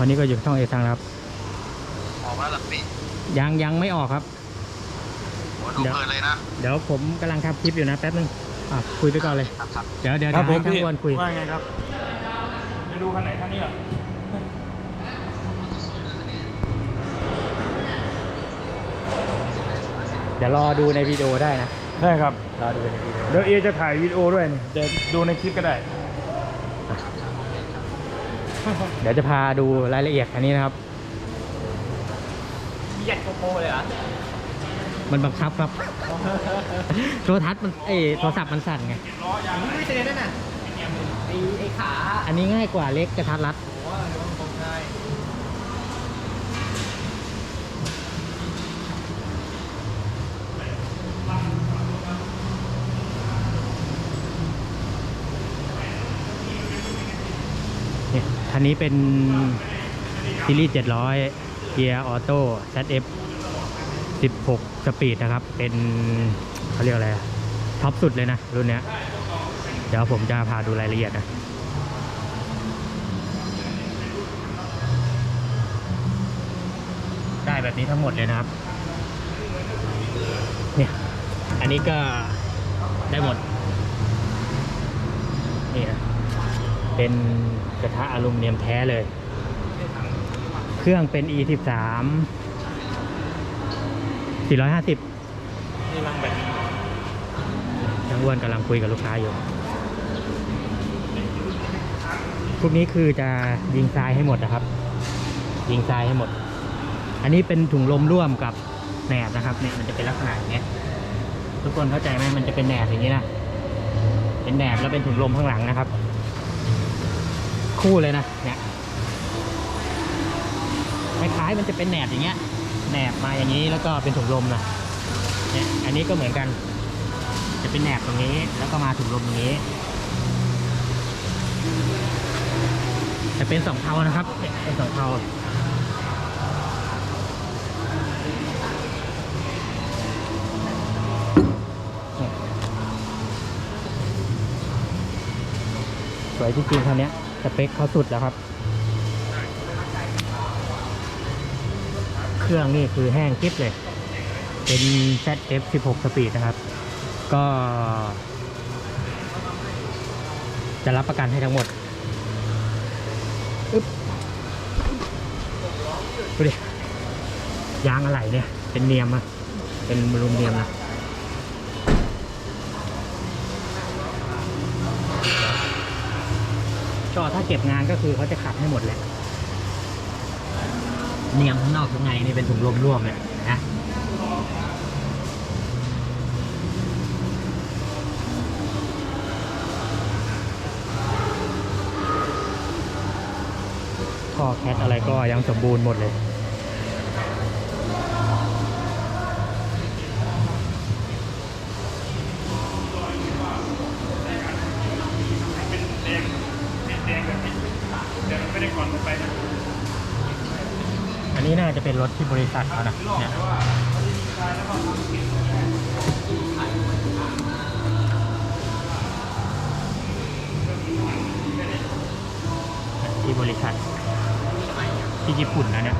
วันนี้ก็อยู่ช่องเอซังแล้วครับ ออกมาแล้วเหรอพี่ยังยังไม่ออกครับโหดูเพลินเลยนะเดี๋ยวผมกำลังทำคลิปอยู่นะแป๊บนึงอะคุยไปก่อนเลย ครับครับเดี๋ยวเดี๋ยวครับเดี๋ยวผมให้ช่างพี่อ้วนคุย ว่าไงครับไปดูคันไหนคันนี้เหรอเดี๋ยวรอดูในวิดีโอได้นะ ได้ครับ รอดูในวิดีโอเดี๋ยวเอจะถ่ายวิดีโอด้วยนี่จะดูในคลิปก็ได้ เดี๋ยวจะพาดูรายละเอียดอันนี้นะครับยัดโกโปรเลยเหรอมันบังคับครับโทรทัศน์มันเอยโทรศัพท์มันสั่นไงไม่เจอนั่นน่ะไอ้ไอ้ขา อันนี้ง่ายกว่าเล็กกระทัดรัด ว่าเดี๋ยวมัน คันนี้เป็นซีรีส์ 700 เกียร์ออโต้ ZF 16 สปีดนะครับ เป็นเขาเรียกอะไรอะท็อปสุดเลยนะ รุ่นเนี้ยเดี๋ยวผมจะพาดูรายละเอียดนะได้แบบนี้ทั้งหมดเลยนะครับ เนี่ย อันนี้ก็ได้หมด นี่นะเป็น กระทะอลูมิเนียมแท้เลย เครื่องเป็น e 1 3 450นี่ลังแบบช่างอ้วนกำลังคุยกับลูกค้าอยู่พวกนี้คือจะยิงทรายให้หมดนะครับ ยิงทรายให้หมด อันนี้เป็นถุงลมร่วมกับแหนบนะครับเนี่ยมันจะเป็นลักษณะอย่างเงี้ยทุกคนเข้าใจไหมมันจะเป็นแหนบอย่างนี้นะเป็นแหนบแล้วเป็นถุงลมข้างหลังนะครับ คู่เลยนะเนี่ยคล้ายๆมันจะเป็นแหนบอย่างเงี้ยแหนบมาอย่างนี้แล้วก็เป็นถุงลมนะเนี่ยอันนี้ก็เหมือนกัน จะเป็นแหนบตรงนี้ แล้วก็มาถุงลมตรงนี้จะเป็นสองเทานะครับเป็นสองเทาเนี่ยสวยจริงๆคันเนี้ย สเปคเขาสุดแล้วครับ เครื่องนี่คือแห้งกริบเลย เป็น ZF 16 สปีดนะครับ ก็ จะรับประกันให้ทั้งหมดอึ๊บดูดิยางอะไหล่เนี่ย เป็นเนียมอะเป็นอลูมเนียมนะ ก็ถ้าเก็บงานก็คือเขาจะขับให้หมดแหละเนียมข้างนอกข้างในนี่เป็นถุงลมร่วมเลยนะท่อแคทอะไรก็ยังสมบูรณ์หมดเลย ได้ก่อนไปนะอันนี้น่าจะเป็นรถที่บริษัทเขานะเนี่ยที่บริษัทที่ญี่ปุ่นนะเนี่ย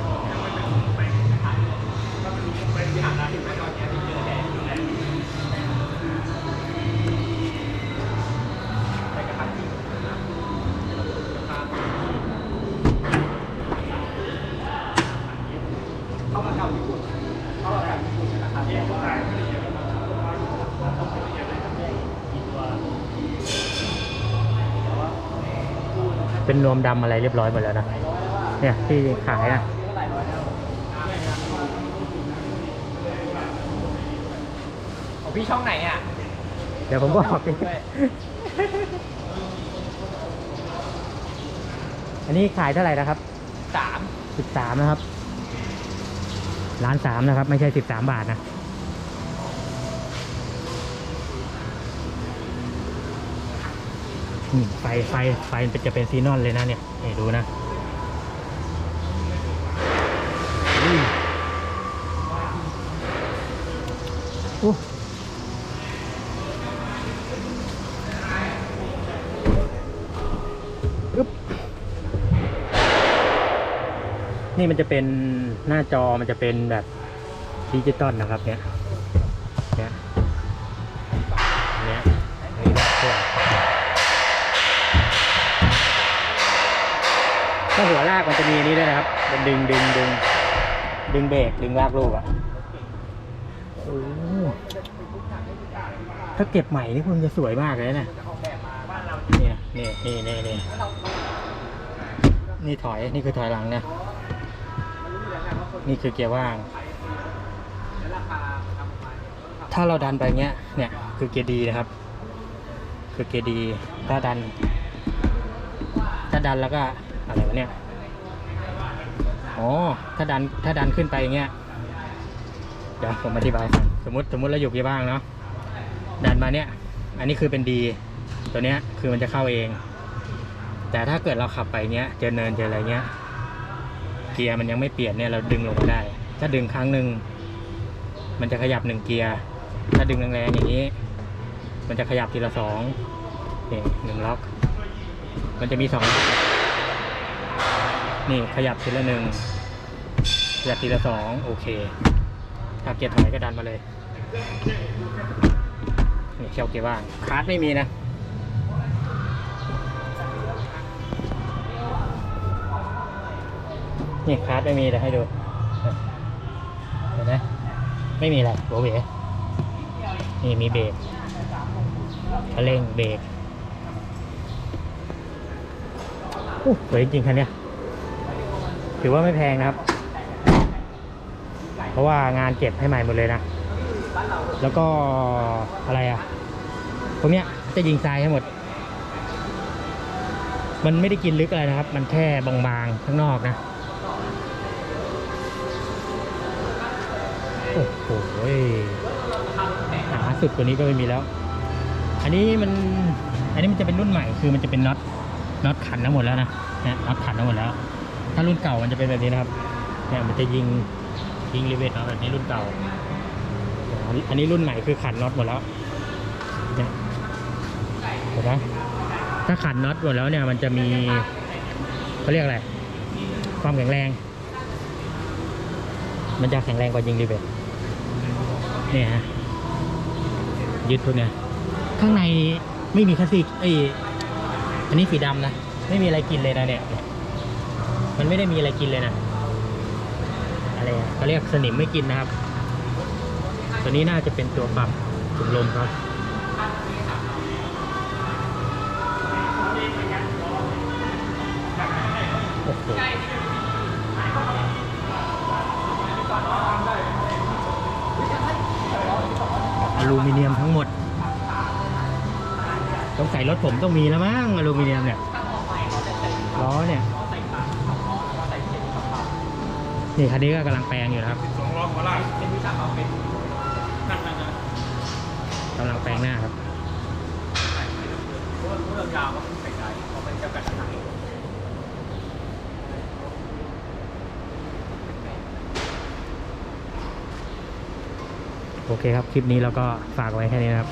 เป็นนวมดำอะไรเรียบร้อยหมดแล้วนะ เนี่ยที่ขายนะของพี่ช่องไหนอะ เดี๋ยวผมบอกด้วยอันนี้ขายเท่าไหร่นะครับสามสิบสามนะครับล้านสามนะครับ ไม่ใช่สิบสามบาทนะ ไฟไฟไฟมันจะเป็นซีนอนเลยนะเนี่ยนี่ดูนะโอ้นี่มันจะเป็นหน้าจอมันจะเป็นแบบดิจิตอลนะครับเนี่ย ถ้าหัวลากมันจะมีนี้ด้วยนะครับเป็นดึงดึงดึงดึงเบรกดึงลากลูกอะโอ้ถ้าเก็บใหม่นี่คงจะสวยมากเลยนะเนี่ยนี่นี่นี่นี่นี่ถอยนี่คือถอยหลังนะนี่คือเกียร์ว่าง ถ้าเราดันไปเงี้ย เนี่ยคือเกียร์ดีนะครับ คือเกียร์ดีถ้าดัน ถ้าดันแล้วก็ อะไรวะเนี่ย อ๋อ ถ้าดัน ถ้าดันขึ้นไปอย่างเงี้ย เดี๋ยวผมอธิบายก่อนสมมติ สมมติเราอยู่เกียร์ว่างเนาะ ดันมาเนี่ย อันนี้คือเป็นดี ตัวเนี้ยคือมันจะเข้าเอง แต่ถ้าเกิดเราขับไปเงี้ย เจอเนินเจออะไรเงี้ย เกียร์มันยังไม่เปลี่ยนเนี่ย เราดึงลงมาได้ ถ้าดึงครั้งหนึ่ง มันจะขยับหนึ่งเกียร์ ถ้าดึงแรงๆอย่างนี้ มันจะขยับทีละสองนี่หนึ่งล็อก มันจะมีสองล็อก นี่ขยับทีละหนึ่งขยับทีละสองโอเคถ้าเกียร์ถอยก็ดันมาเลยนี่เชียวเกียร์ว่างคาร์ดไม่มีนะนี่คาร์ดไม่มีเดี๋ยวให้ดูเห็นไหมไม่มีอะไรโบเบ๋นี่มีเบรกคันเร่งเบรกโอ้สวยจริงคันเนี้ย ถือว่าไม่แพงนะครับ เพราะว่างานเก็บให้ใหม่หมดเลยนะ แล้วก็อะไรอะตรงเนี้ยจะยิงทรายให้หมด มันไม่ได้กินลึกอะไรนะครับ มันแค่บางๆข้างนอกนะ โอ้โหหาสุดกว่านี้ก็ไม่มีแล้ว อันนี้มันอันนี้มันจะเป็นรุ่นใหม่คือมันจะเป็นน็อตน็อตขันทั้งหมดแล้วนะนี่น็อตขันทั้งหมดแล้ว ถ้ารุ่นเก่ามันจะเป็นแบบนี้นะครับเนี่ยมันจะยิงยิงรีเวทน็อตแบบนี้รุ่นเก่า อันนี้รุ่นใหม่คือขันน็อตหมดแล้วเนี่ยเห็นไหมถ้าขันน็อตหมดแล้วเนี่ยมันจะมีเขาเรียกอะไร ความแข็งแรง มันจะแข็งแรงกว่ายิงรีเวทเนี่ยฮะยึดพวกเนี้ยข้างในไม่มีคลาสสิกเอ้อันนี้สีดำนะ ไม่มีอะไรกินเลยนะเนี่ย มันไม่ได้มีอะไรกินเลยนะอะไรเขาเรียกสนิมไม่กินนะครับ ตัวนี้น่าจะเป็นตัวปรับถุงลมครับโอ้โหอลูมิเนียมทั้งหมดต้องใส่รถผมต้องมีแล้วมั้งอลูมิเนียมเนี่ยล้อเนี่ย นี่คันนี้ก็กำลังแปลงอยู่นะครับสองล้อหัวลากนั่นนั่นนั่นกำลังแปลงหน้าครับโอเคครับ คลิปนี้เราก็ฝากไว้แค่นี้นะครับ